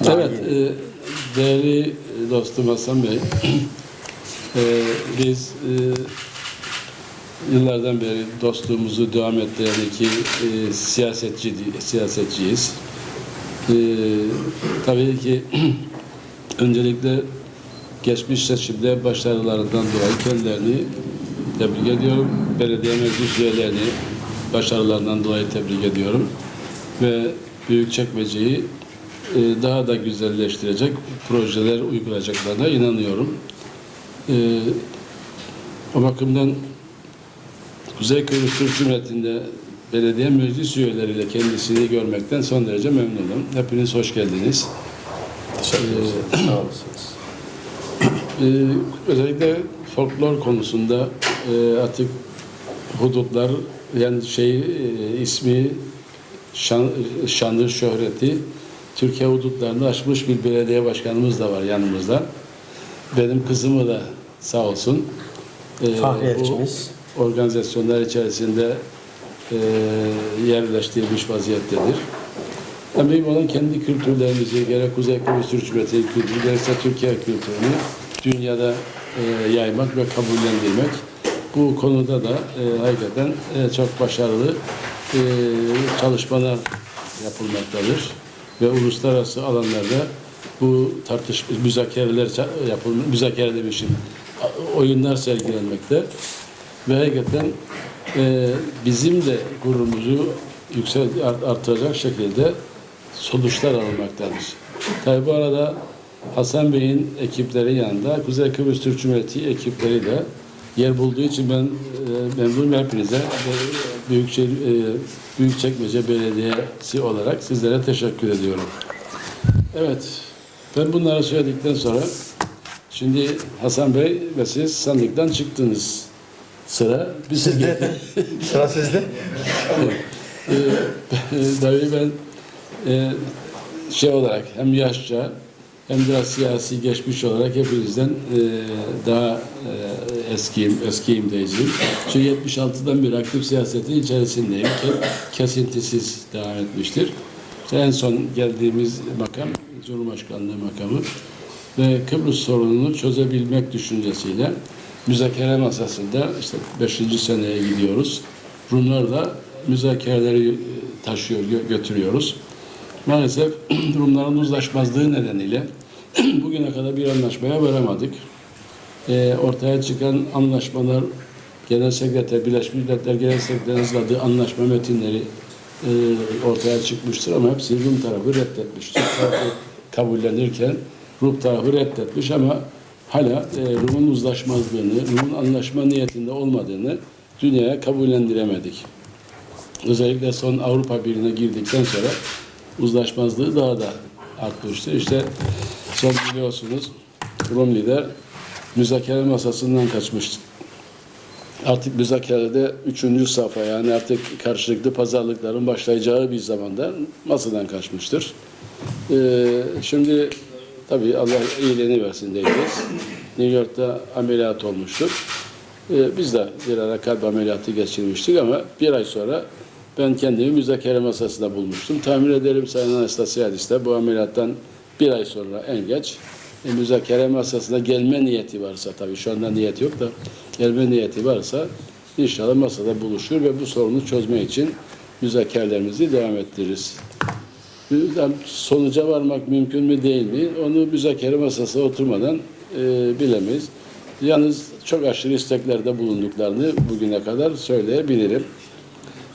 Evet, e, değerli dostum Hasan Bey, e, biz e, yıllardan beri dostluğumuzu devam ettiren iki e, siyasetçi siyasetçiyiz. E, tabii ki öncelikle geçmiş seçimde başarılarından dolayı kendilerini tebrik ediyorum. Belediye meclis üyelerini başarılarından dolayı tebrik ediyorum. Ve Büyükçekmece'yi daha da güzelleştirecek projeler uygulayacaklarına inanıyorum. E, o bakımdan Kuzey Kıbrıs Türk Cumhuriyeti'nde belediye meclis üyeleriyle kendisini görmekten son derece memnunum. Hepiniz hoş geldiniz. Teşekkür. Sağ olasınız. Ee, özellikle folklor konusunda e, artık hudutlar yani şey e, ismi şan, şanlı şöhreti Türkiye hudutlarını aşmış bir belediye başkanımız da var yanımızda. Benim kızımı da sağ olsun. e, Fahri elçimiz. organizasyonlar içerisinde e, yerleştirilmiş vaziyettedir. Mühim olan kendi kültürlerimizi, gerek Kuzey Kıbrıs Türk Cumhuriyeti kültürü, gerekse Türkiye kültürünü dünyada e, yaymak ve kabullendirmek. Bu konuda da e, hakikaten e, çok başarılı e, çalışmalar yapılmaktadır. Ve uluslararası alanlarda bu tartış müzakereler yapılmış, müzakere demişim, oyunlar sergilenmekte. Ve hakikaten e, bizim de gururumuzu yüksel art- artıracak şekilde sonuçlar alınmaktadır. Tabi bu arada Hasan Bey'in ekipleri yanında Kuzey Kıbrıs Türk Cumhuriyeti ekipleri de yer bulduğu için ben e, memnunum hepinize Büyükşehir e, Büyükçekmece Belediyesi olarak sizlere teşekkür ediyorum. Evet, ben bunları söyledikten sonra şimdi Hasan Bey ve siz sandıktan çıktınız. Sıra bize Sizde. Sıra sizde. tabii ben e, şey olarak hem yaşça hem biraz siyasi geçmiş olarak hepinizden e, daha e, eskiyim, eskiyim diyeceğim. Çünkü 76'dan beri aktif siyasetin içerisindeyim. Ke- kesintisiz devam etmiştir. İşte en son geldiğimiz makam Cumhurbaşkanlığı makamı ve Kıbrıs sorununu çözebilmek düşüncesiyle müzakere masasında işte 5. seneye gidiyoruz. Rumlar da müzakereleri e, taşıyor, gö- götürüyoruz. Maalesef Rumların uzlaşmazlığı nedeniyle bugüne kadar bir anlaşmaya varamadık. Ee, ortaya çıkan anlaşmalar Genel Sekreter, Birleşmiş Milletler Genel Sekreter'in hazırladığı anlaşma metinleri e, ortaya çıkmıştır ama hepsini Rum tarafı reddetmiş. Türk tarafı kabullenirken Rum tarafı reddetmiş ama hala e, Rum'un uzlaşmazlığını, Rum'un anlaşma niyetinde olmadığını dünyaya kabullendiremedik. Özellikle son Avrupa Birliği'ne girdikten sonra uzlaşmazlığı daha da artmıştır. İşte son biliyorsunuz Rum lider müzakere masasından kaçmış. Artık müzakerede üçüncü safha yani artık karşılıklı pazarlıkların başlayacağı bir zamanda masadan kaçmıştır. Ee, şimdi tabii Allah iyiliğini versin diyeceğiz. New York'ta ameliyat olmuştur. Ee, biz de bir ara kalp ameliyatı geçirmiştik ama bir ay sonra ben kendimi müzakere masasında bulmuştum. Tahmin ederim Sayın Anastasiadis de bu ameliyattan bir ay sonra en geç e, müzakere masasına gelme niyeti varsa tabii şu anda niyet yok da gelme niyeti varsa inşallah masada buluşur ve bu sorunu çözme için müzakerelerimizi devam ettiririz. Yani Sonuca varmak mümkün mü değil mi? Onu müzakere masasına oturmadan e, bilemeyiz. Yalnız çok aşırı isteklerde bulunduklarını bugüne kadar söyleyebilirim.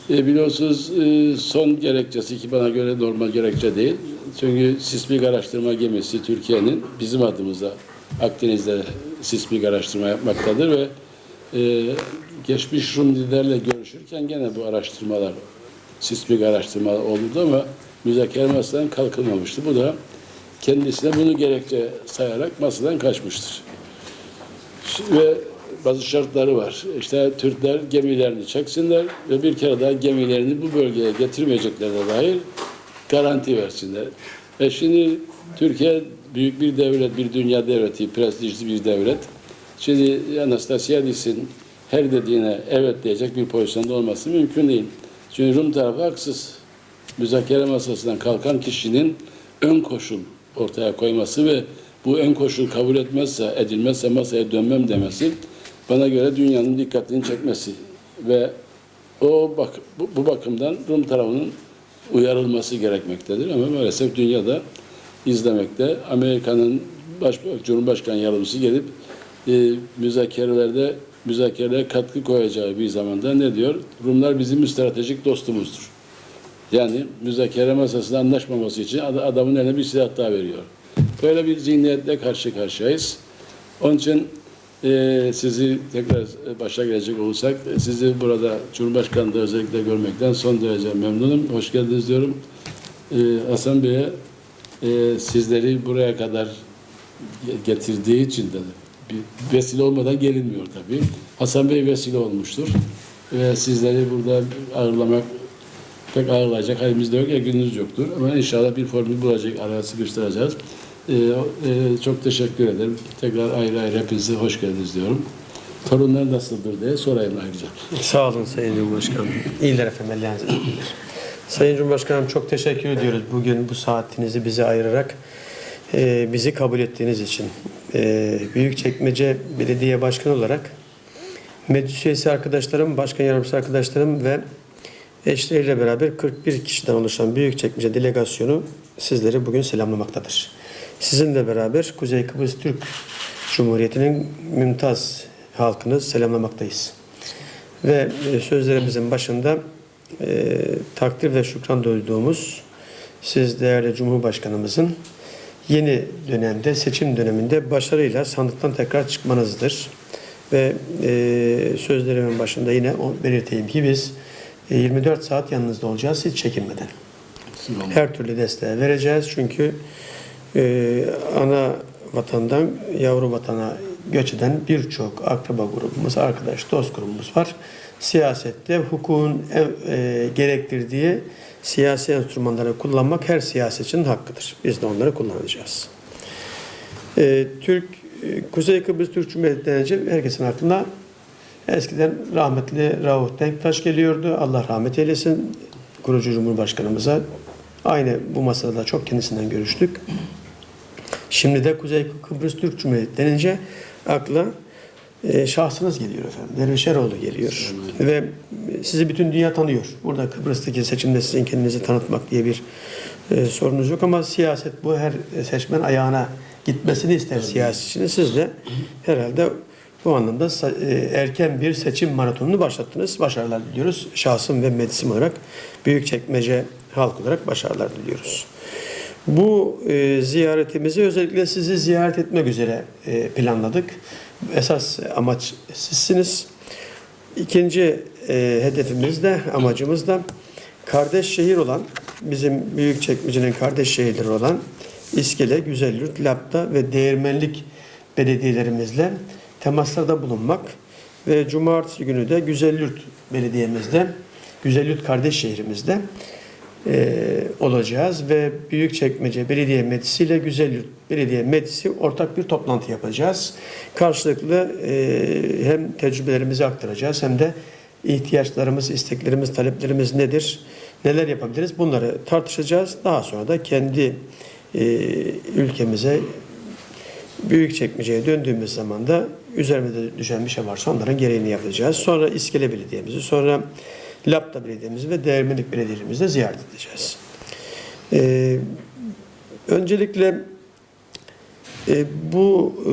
E, biliyorsunuz e, son gerekçesi ki bana göre normal gerekçe değil. Çünkü sismik araştırma gemisi Türkiye'nin bizim adımıza Akdeniz'de sismik araştırma yapmaktadır ve e, geçmiş Rum liderle görüşürken gene bu araştırmalar sismik araştırma oldu ama müzakere masadan kalkılmamıştı. Bu da kendisine bunu gerekçe sayarak masadan kaçmıştır. Ve bazı şartları var. İşte Türkler gemilerini çeksinler ve bir kere daha gemilerini bu bölgeye getirmeyeceklerine dair garanti versinler. E şimdi Türkiye büyük bir devlet, bir dünya devleti, prestijli bir devlet. Şimdi Anastasiadis'in her dediğine evet diyecek bir pozisyonda olması mümkün değil. Çünkü Rum tarafı haksız. Müzakere masasından kalkan kişinin ön koşul ortaya koyması ve bu en koşul kabul etmezse, edilmezse masaya dönmem demesi bana göre dünyanın dikkatini çekmesi ve o bak bu, bakımdan Rum tarafının uyarılması gerekmektedir ama maalesef dünyada izlemekte. Amerika'nın baş, Cumhurbaşkanı yardımcısı gelip e, müzakerelerde müzakerelere katkı koyacağı bir zamanda ne diyor? Rumlar bizim stratejik dostumuzdur. Yani müzakere masasında anlaşmaması için ad- adamın eline bir silah daha veriyor. Böyle bir zihniyetle karşı karşıyayız. Onun için e, sizi tekrar başa gelecek olursak e, sizi burada Cumhurbaşkanı'nda özellikle görmekten son derece memnunum. Hoş geldiniz diyorum. E, Hasan Bey'e e, sizleri buraya kadar ge- getirdiği için de bir vesile olmadan gelinmiyor tabii. Hasan Bey vesile olmuştur. Ve sizleri burada ağırlamak pek ağırlayacak halimiz de yok, gününüz yoktur. Ama inşallah bir formül bulacak, araya sıkıştıracağız. Ee, e, çok teşekkür ederim. Tekrar ayrı ayrı hepinize hoş geldiniz diyorum. Torunlar nasıldır diye sorayım ayrıca. Sağ olun Sayın Cumhurbaşkanım. İyiler efendim, ellerinize. Sayın Cumhurbaşkanım çok teşekkür ediyoruz bugün bu saatinizi bize ayırarak e, bizi kabul ettiğiniz için. E, Büyükçekmece Belediye Başkanı olarak meclis üyesi arkadaşlarım, başkan yardımcısı arkadaşlarım ve eşleriyle beraber 41 kişiden oluşan Büyükçekmece delegasyonu sizleri bugün selamlamaktadır. Sizinle beraber Kuzey Kıbrıs Türk Cumhuriyeti'nin mümtaz halkını selamlamaktayız. Ve e, sözlerimizin başında e, takdir ve şükran duyduğumuz siz değerli Cumhurbaşkanımızın yeni dönemde, seçim döneminde başarıyla sandıktan tekrar çıkmanızdır. Ve e, sözlerimin başında yine belirteyim ki biz e, 24 saat yanınızda olacağız hiç çekinmeden. Her türlü desteği vereceğiz çünkü e, ana vatandan yavru vatana göç eden birçok akraba grubumuz, arkadaş, dost grubumuz var. Siyasette hukukun e, gerektirdiği siyasi enstrümanları kullanmak her siyasetçinin hakkıdır. Biz de onları kullanacağız. E, Türk Kuzey Kıbrıs Türk Cumhuriyeti denince herkesin aklına eskiden rahmetli Rauf Denktaş geliyordu. Allah rahmet eylesin kurucu Cumhurbaşkanımıza. Aynı bu masada da çok kendisinden görüştük. Şimdi de Kuzey Kıbrıs Türk Cumhuriyeti denince akla e, şahsınız geliyor efendim. Dervişeroğlu geliyor. Ve sizi bütün dünya tanıyor. Burada Kıbrıs'taki seçimde sizin kendinizi tanıtmak diye bir e, sorunuz yok ama siyaset bu her seçmen ayağına gitmesini ister siyasetçinin. Siz de herhalde bu anlamda e, erken bir seçim maratonunu başlattınız. Başarılar diliyoruz. Şahsım ve meclisim olarak Büyükçekmece halk olarak başarılar diliyoruz. Bu e, ziyaretimizi özellikle sizi ziyaret etmek üzere e, planladık. Esas amaç sizsiniz. İkinci e, hedefimiz de, amacımız da kardeş şehir olan, bizim Büyükçekmece'nin kardeş şehirleri olan İskele, Güzelyurt, Lapta ve Değirmenlik belediyelerimizle temaslarda bulunmak ve cumartesi günü de Güzelyurt belediyemizde, Güzelyurt kardeş şehrimizde e, olacağız ve Büyükçekmece Belediye Meclisi ile Güzelyurt Belediye Meclisi ortak bir toplantı yapacağız. Karşılıklı e, hem tecrübelerimizi aktaracağız hem de ihtiyaçlarımız, isteklerimiz, taleplerimiz nedir, neler yapabiliriz bunları tartışacağız. Daha sonra da kendi e, ülkemize Büyükçekmece'ye döndüğümüz zaman da üzerimize düşen bir şey varsa onların gereğini yapacağız. Sonra İskele Belediye'mizi, sonra Lapta Belediye'mizi ve Değirmenlik Belediye'mizi de ziyaret edeceğiz. Ee, öncelikle e, bu e,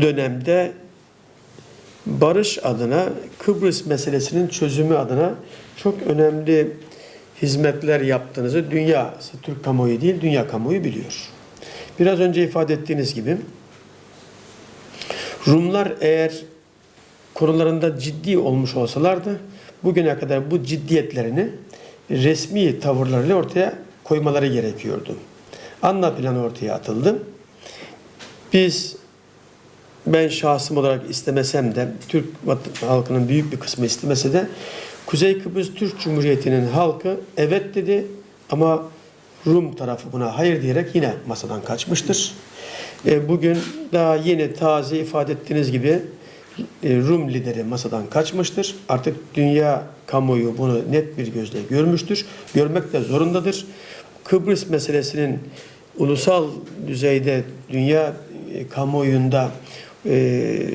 dönemde barış adına, Kıbrıs meselesinin çözümü adına çok önemli hizmetler yaptığınızı dünya, Türk kamuoyu değil, dünya kamuoyu biliyor. Biraz önce ifade ettiğiniz gibi Rumlar eğer konularında ciddi olmuş olsalardı bugüne kadar bu ciddiyetlerini resmi tavırlarıyla ortaya koymaları gerekiyordu. Anla planı ortaya atıldı. Biz ben şahsım olarak istemesem de Türk halkının büyük bir kısmı istemese de Kuzey Kıbrıs Türk Cumhuriyeti'nin halkı evet dedi ama Rum tarafı buna hayır diyerek yine masadan kaçmıştır. E, Bugün daha yeni taze ifade ettiğiniz gibi Rum lideri masadan kaçmıştır. Artık dünya kamuoyu bunu net bir gözle görmüş. Görmek de zorundadır. Kıbrıs meselesinin ulusal düzeyde dünya e, kamuoyunda e,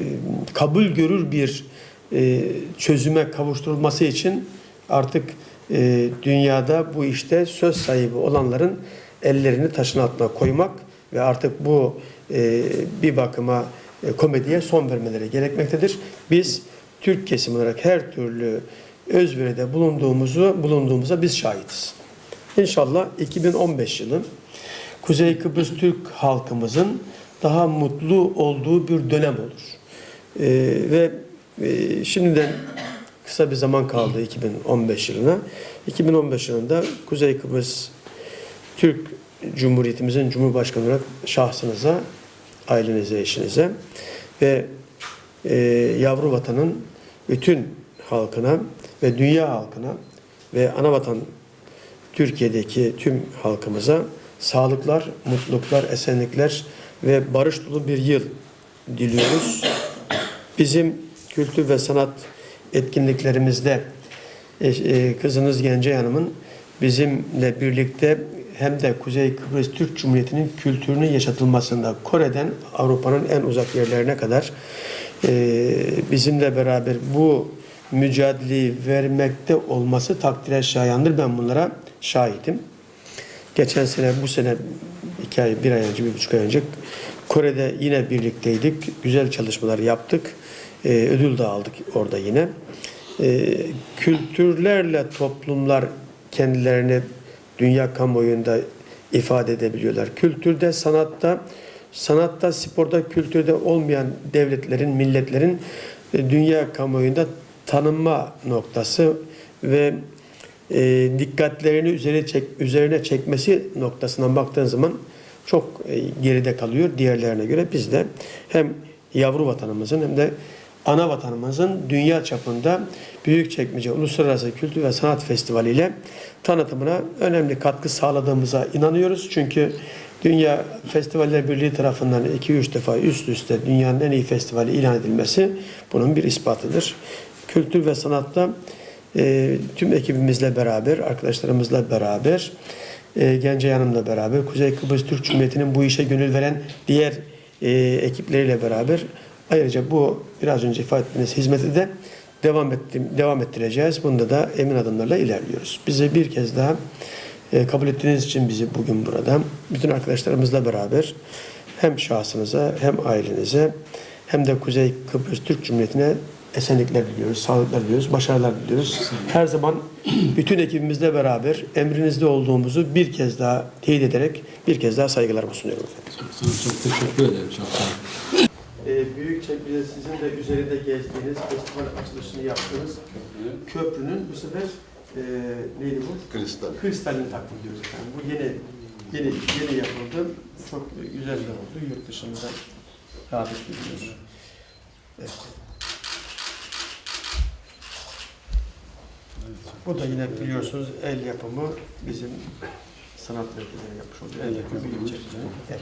kabul görür bir e, çözüme kavuşturulması için artık e, dünyada bu işte söz sahibi olanların ellerini taşın altına koymak ve artık bu e, bir bakıma e, komediye son vermeleri gerekmektedir. Biz Türk kesim olarak her türlü özveride bulunduğumuzu bulunduğumuza biz şahitiz. İnşallah 2015 yılı Kuzey Kıbrıs Türk halkımızın daha mutlu olduğu bir dönem olur. Ee, ve e, şimdiden kısa bir zaman kaldı 2015 yılına. 2015 yılında Kuzey Kıbrıs Türk Cumhuriyetimizin Cumhurbaşkanı olarak şahsınıza, ailenize, eşinize ve e, yavru vatanın bütün halkına ve dünya halkına ve ana vatan Türkiye'deki tüm halkımıza sağlıklar, mutluluklar, esenlikler ve barış dolu bir yıl diliyoruz. Bizim kültür ve sanat etkinliklerimizde e, e, kızınız Gence Hanım'ın bizimle birlikte hem de Kuzey Kıbrıs Türk Cumhuriyeti'nin kültürünün yaşatılmasında Kore'den Avrupa'nın en uzak yerlerine kadar e, bizimle beraber bu mücadeleyi vermekte olması takdire şayandır. Ben bunlara şahidim. Geçen sene, bu sene iki ay, bir ay önce, bir buçuk ay önce Kore'de yine birlikteydik. Güzel çalışmalar yaptık. Ee, ödül de aldık orada yine. Ee, kültürlerle toplumlar kendilerini dünya kamuoyunda ifade edebiliyorlar. Kültürde, sanatta, sanatta, sporda, kültürde olmayan devletlerin, milletlerin e, dünya kamuoyunda tanınma noktası ve e, dikkatlerini üzerine, çek, üzerine çekmesi noktasından baktığın zaman çok e, geride kalıyor diğerlerine göre. Biz de hem yavru vatanımızın hem de ana vatanımızın dünya çapında Büyükçekmece Uluslararası Kültür ve Sanat Festivali ile tanıtımına önemli katkı sağladığımıza inanıyoruz. Çünkü Dünya Festivaller Birliği tarafından 2-3 defa üst üste dünyanın en iyi festivali ilan edilmesi bunun bir ispatıdır. Kültür ve sanatta e, tüm ekibimizle beraber, arkadaşlarımızla beraber, e, Gence Hanım'la beraber, Kuzey Kıbrıs Türk Cumhuriyeti'nin bu işe gönül veren diğer e, ekipleriyle beraber ayrıca bu biraz önce ifade ettiğiniz hizmeti de devam ettim, devam ettireceğiz. Bunda da emin adımlarla ilerliyoruz. Bize bir kez daha e, kabul ettiğiniz için bizi bugün burada bütün arkadaşlarımızla beraber hem şahsınıza hem ailenize hem de Kuzey Kıbrıs Türk Cumhuriyeti'ne esenlikler diliyoruz, sağlıklar diliyoruz, başarılar diliyoruz. Her zaman bütün ekibimizle beraber emrinizde olduğumuzu bir kez daha teyit ederek bir kez daha saygılarımı sunuyorum efendim. Sana çok teşekkür ederim. Çok sağ olun. Ee, büyük çekmece sizin de üzerinde gezdiğiniz, festival açılışını yaptığınız köprünün bu sefer e, neydi bu? Kristal. Kristalini takdim ediyoruz efendim. Bu yeni yeni yeni yapıldı. Çok güzel de oldu. Yurt dışında rağbet görüyor. Evet. Bu da yine biliyorsunuz el yapımı bizim sanat merkezleri yapmış olduğu el yapımı çekmece. Evet.